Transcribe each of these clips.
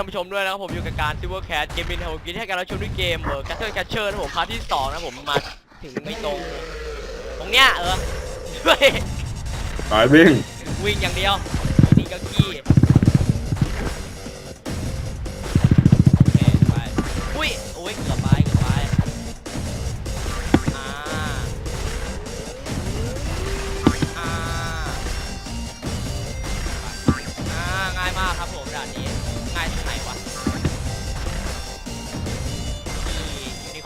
ดีท่านผู้ชมด้วยนะครับผมอยู่กับการซิเวอร์แคสเกมบินของกินให้การรับชมด้วยเกมเออ Castle Catcher นะผมพาร์ทที่สองนะผมมาถึงไม่ตรง ตรงเนี้ยเออเฮ้ยไปวิ่ง วิ่งอย่างเดียว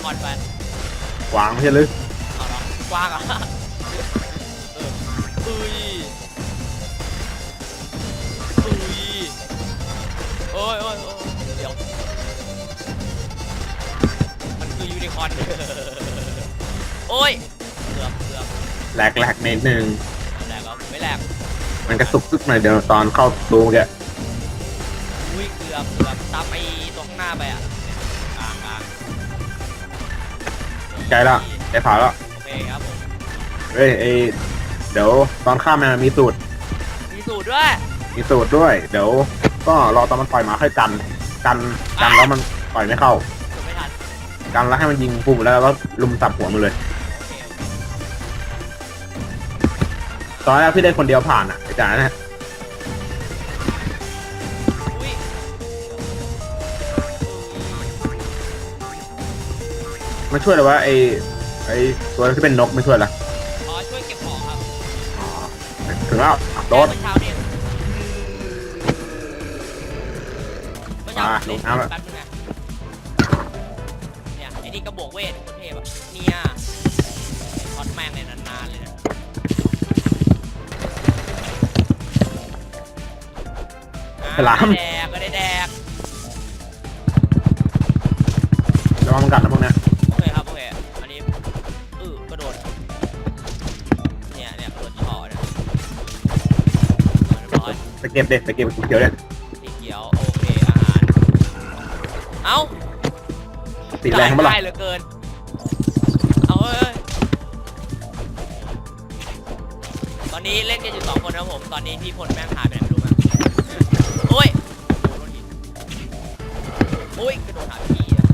นี่ยูนิคอร์นไปวางไม่ใช่หรือเอาเหรอกว้างอะเอออุ้ยอุ้ยโอ้ยโอ้ยโอ้ยเดี๋ยวมันคือยูนิคอร์นโอ้ยเกือบเกือบแหลกแหลกนิดนึงแหลกแล้วไม่แหลกมันกระตุกซึกหน่อยเดี๋ยวตอนเข้าตูแกอุ้ยเกือบเกือบตามไอ้ตัวข้างหน้าไปอะ ใกล้ละได้ผ่านแล้วโอเคครับผมเฮ้ยไอเดี๋ยวตอนข้ามมันมีสูตร มีสูตรด้วยมีสูตรด้วย เดี๋ยว ก็รอตอนมันปล่อยมาค่อยกัน กันกันแล้วมันปล่อยไม่เข้าจบไม่ทันกันแล้วให้มันยิงปุ่มแล้วก็ลุมสับหัวมันเลย โอเคโอเคตอนแรกพี่ได้คนเดียวผ่านอะไอ้จ๋าเนี่ยอุ้ย มันช่วยเลยว่าไอไอตัวที่เป็นนกไม่ช่วยละขอช่วยเก็บของครับถึงแล้วโดดเมื่อเช้าเนี่ยเมื่อเช้ามาเล่นลงน้ำอะแป๊บนึงนะเนี่ยไอ้นี่กระบอกเวทโคตรเทพอะเนี่ยช็อตแม่งเลยนานๆเลยนะอะฉลามแดกก็ได้แดกระวังมันกัดนะพวกเนี้ย ไปเก็บเด็กไปเก็บเขียวเนี่ยสีเขียวโอเคอาหารเอ้าสีแรงเมื่อไหร่ได้เหลือเกินเอาเอ้ยตอนนี้เล่นกันอยู่สองคนนะครับผมตอนนี้พี่พลแม่งหายไปไหนไม่รู้มั้งโอ้ยโดนหินโอ้ยกระโดดหาพี่อะ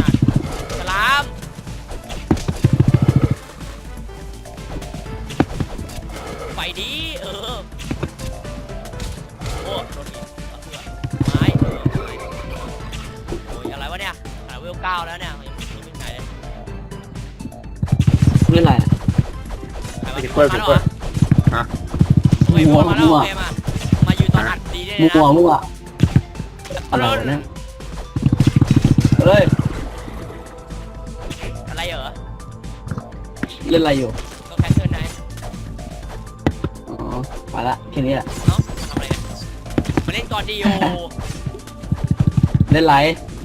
นั่นสลามไปดีเออโอ้ ใครไปวะเก็บกล้วยเก็บกล้วยฮะโอเคมั่วมาแล้วมั่วโอเคมามายืนตอนอัดดีได้เลยมั่วนะมั่วอะไรวะเนี่ยเฮ้ยอะไรเหรอเล่นอะไรอยู่ก็แคชเชิญนายอ๋อไปละแค่นี้แหละเนาะมาทำอะไรเนี่ยมาเล่นก่อนดีโอเล่นไร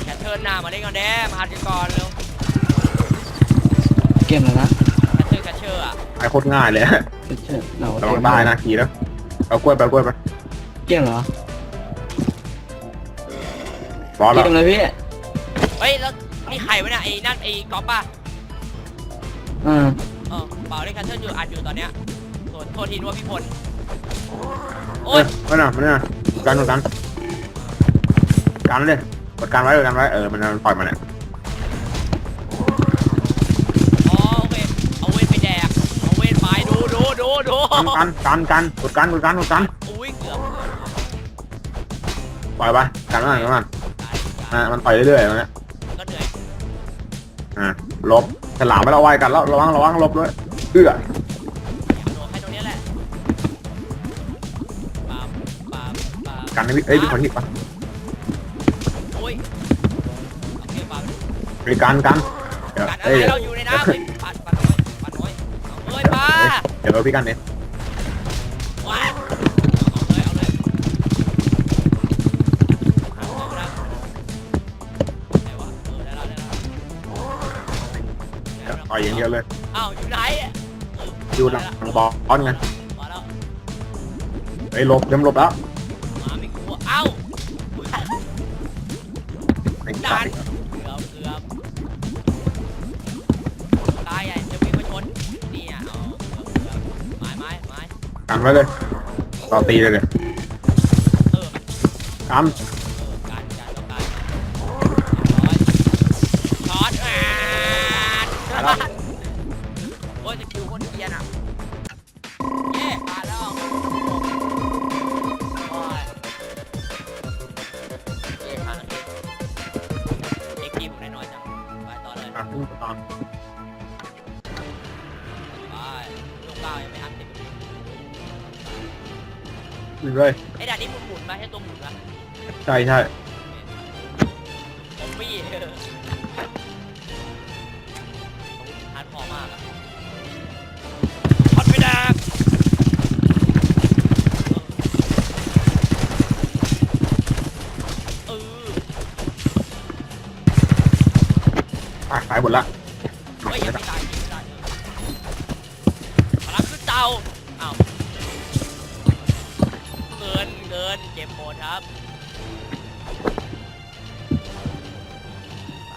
แคชเชิญนามาเล่นก่อนแด้มาหัดกันก่อนเร็วเกมอะไรนะ ชิญอะไอ้โคตรง่ายเลยเชื่อเราระวังได้นะขี่แล้วเอากล้วยไปเอากล้วยไปเกมเหรอร้อนเกแล้วมเลยพี่เฮ้ยแล้วนี่ใครวะเนี่ยไอ้นั่นไอ้ก๊อปป่ะเออเออเปล่าเล่นแคชเชิญอยู่อัดอยู่ตอนเนี้ยโทษโทษทีนึกว่าพี่พลโอ้เอ้ยยไม่น่ะไม่น่ะกันกันกันเลยกดกันไว้กดกันไว้เออมันมันปล่อยมาเนี่ย ดูดูดูกันกันกันกดกันกดกันกดกันอุ้ยเกือบปล่อยไปกันไว้กันไว้ตายอ่ามันปล่อยเรื่อยๆเนี่ยก็เหนื่อยอ่าลบฉลามไม่เราไว้กันแล้วระวังระวังลบด้วยเอื้อโดนให้ตรงนี้แหละปามปามปามกันให้พี่เอ้ยพี่คนที่ปะโอ้ยโอเคปามมีกันกันเดี๋ยวกัดอะเอ้ยไรเราอยู่ในน้ำ เดี๋ยวเราพี่กันเองว้าเอาเลยเอาเลยเอาเลยไหนวะเออได้แล้วได้แล้วเดี๋ยวต่อยอย่างเดียวเลยอ้าวอยู่ไหนอยู่หลังบอลไงมาแล้วไอ้ยหลบเริ่มหลบแล้วมาไม่กลัวเอ้า ไอ้ดัสัตนว์ กันไว้เลย ต่อตีเลยเนี่ยกัน ขึ้นเลยไอ้ด่านนี้หมุนหมุนๆมาใช่ตัวหมุนปะใช่ใช่ผมมีเออฮาร์ดคอร์มากอะฮอตไม่ดักเออตายตายหมดละเฮ้ยยังไม่ตายยังไม่ตายพลังขึ้นเตาอ้าว ครับ ไป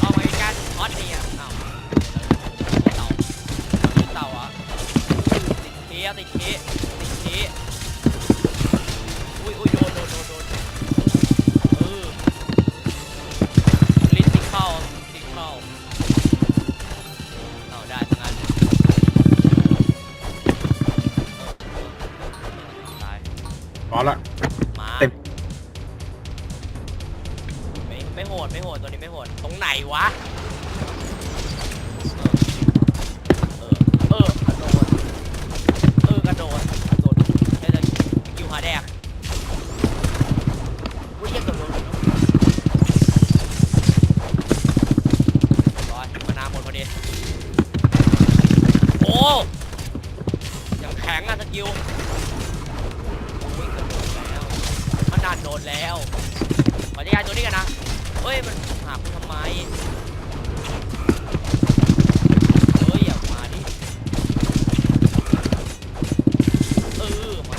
เอาไปกันฮอตนี่อะเอาเต่าเต่าอะติดเคติดเคติดเค ดไม่โหดตัวนี้ไม่โหดตรงไหนวะ เออ เออ กระโดด เออกระโดด กระโดดได้เลยคิวหาแดกอุ้ยยังกระโดดอยู่เนอะร้อยมานาหมดพอดี โอ้ยังแข็งอะสกิลอุ้ยกระโดดแล้วมันนานโดนแล้วขอจัดการตัวนี้กันนะ เฮ้ย มันหาคุณทำไม เฮ้ย อย่ามาดิ เออ มา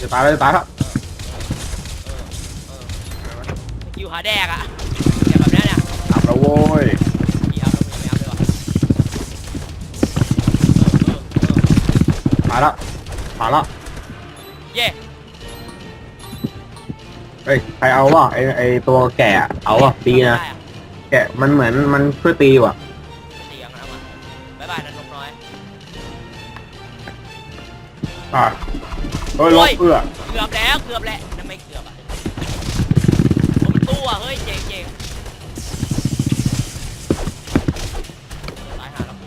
จะตายแล้วจะตายแล้วเออเออสกิลหาแดกอะอย่างแบบเนี้ยเนี่ยอับแล้วโว้ยพี่เอาแล้วมึงไม่เอาด้วยวะเออเออเออตายละมาละเย่ เฮ้ยใครเอาวะไอไอตัวแก่อะเอาวะตีนะได้อแกะมันเหมือนมันช่วยตีว่ะ ตีกันนะมาบ๊ายบายนะนกน้อย อะเฮ้ยลโอ้บย เอื้อเกือบแล้วเกือบแล้วนั่นไม่เกือบอะผมมันตู้อะเฮ้ยเจ๋งเจ๋งตายหาแล้วกู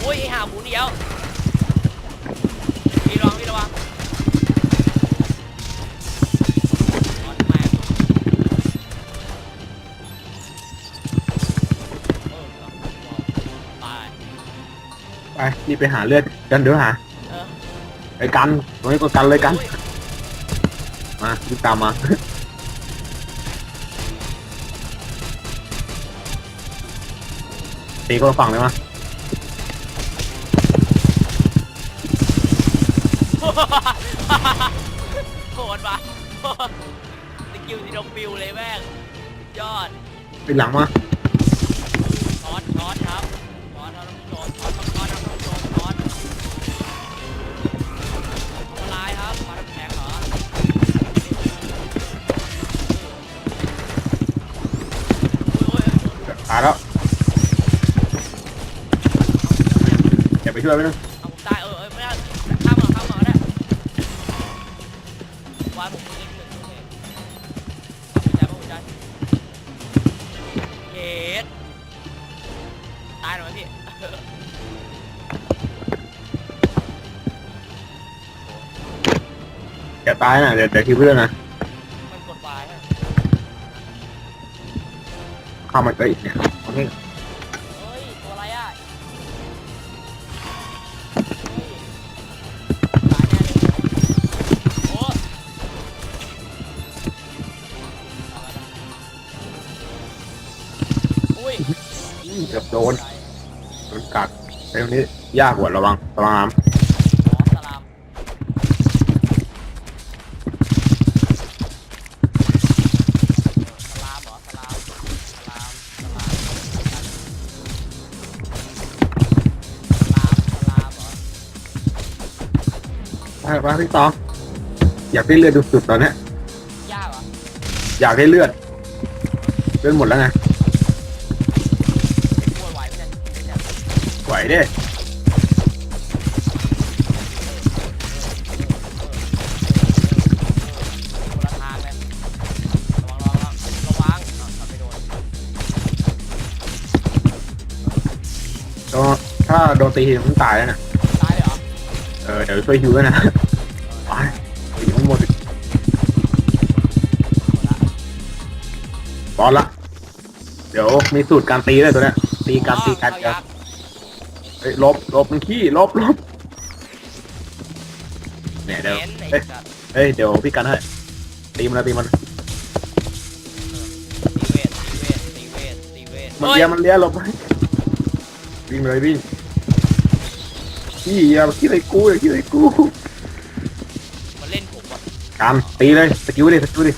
โอ้ยไอ้ห่าหมูเดียว ไปนี่ไปหาเลือดกันเดี๋ยวหาเออไปกันตรงนี้ก็กันเลยกันโอ้ยมารีบตามมา ตีคนละฝั่งเลยมาโหดปะสกิลสีดงปิวเลยแม่งยอดปิดหลังมา ช็อตช็อตครับช็อตครับท่านผู้ชมช็อตครับ แล้วอย่าไปช่วยไปนึงเอาผมตายเออเออไม่ได้ข้ามเหรอข้ามเหรอได้วายผมมือเล็กหนึ่งโอเคใจป่ะหัวใจเฮ็ดตายหน่อยไหมพี่อย่าตายนะเดี๋ยวเดี๋ยวคิวเพื่อนนะ เข้ามาเอ้ยเนี่ยโอเคเฮ้ย ตัวอะไรอะเฮ้ยตายแน่เลยโอ้อุ้ยเกือบโดนโดนกัดไอ้ตรงนี้ยากกว่าระวังระวังน้อ๋ำไปไปพี่ตองอยากได้เลือดสุดๆตอนเนี้ยยากเหรออยากได้เลือดเลือดหมดแล้วไงกลัวไหวไหมเนี่ยไหวเด้คนละทางเลยระวังระวังระวังอะขับไปโดนก็ถ้าโดนตีทีมันตายแล้วนะตายเลยเหรอเออเดี๋ยวช่วยฮิวด้วยนะ บอลละ เดี๋ยวมีสูตรการตีเลยตัวเนี้ย ตีการตีการอ๋อเดียวเข้ายักษ์เฮ้ยลบลบมันขี้ลบลบเนี่ยเดี๋ยวเห็นไอ้เอ้ยสัตว์เฮ้ยเดี๋ยวพี่กันให้ตีมันนะตีมันตีเวทตีเวทตีเวทตีเวทมันเฮ้ยเลี้ยมันเลี้ยหลบไปวิ่งเลยวิ่งพี่อย่าคิดอะไรกูอย่าคิดอะไรกูมันเล่นผมว่ะการตีเลยสกิลดิสกิลดิ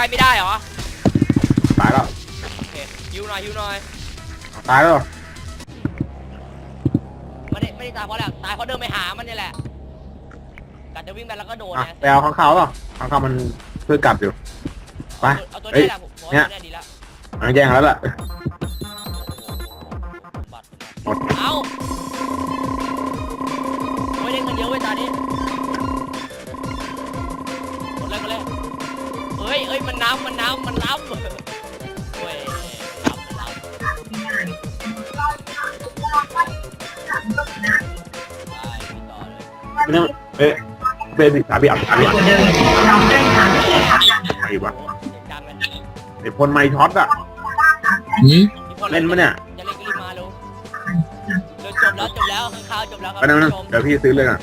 กล้ไม่ได้เหรอตายแล้วโอเคฮิวหน่อยฮิวหน่อยตายแล้วเหรอไม่ได้ไม่ได้ตายเพราะอะไรตายเพราะเดินไปหามันนี่แหละกัดจะวิ่งไปแล้วก็โดนอะนะไปเอาข้างขาวเหรอข้างขาวมันเพื่อกัดอยู่ไปเอาตัวเฮ้ย นี้แหละผมผมว่าเนี่ย ตัวนี้ดีแล้วมันแย่งแล้วล่ะ บัตรหมด เอาไม่ได้เงินเยอะเว้ยตอนนี้หมดเลยหมดเลย เอ้ยเอ้ยมันน้ำมันน้ำมันน้ำเว้ยน้ำมันน้ำไปพี่ต่อเลยไม่ต้องเอ๊ะเบสิกสาบีอับสาบีอับไอ้วะโอ้เสียงดังเลยไอ้พลไม้ช็อตอะ หืมพี่พลเล่นมะเนี่ย จะเล่นก็รีบมาเร็วเร็วจบแล้วจบแล้วข้างข่าวจบแล้วครัไปนั่งคุณนะผู้ชมเดี๋ยวพี่ซื้อเลยอะ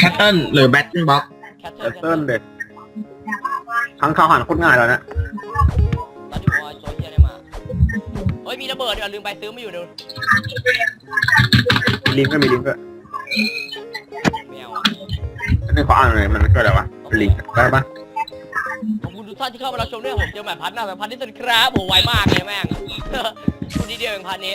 แคทเทิลหรือแบทเทิลบ็อกแคทเอเทิลสเติ้ลเด็ด ข้างขาวหันโคตรง่ายแล้วนะตอนที่ผมเอาโซเชียลได้มา เฮ้ยมีระเบิดเดี๋ยวลืมไปซื้อมาอยู่เดี๋ยวมีลิงก์ก็มีลิงก์ก็ไม่เอาอะอันนี้ขออ่านหน่อยมันก็อะไรวะเป็นลิงก์ได้ปะขอบคุณทุกท่านที่เข้ามารับชมด้วยผมเจอแมปพัดหน้าแมปพัดที่สุดครับโหไวมากเลยแม่งคุณทีเดียวเองพันนี้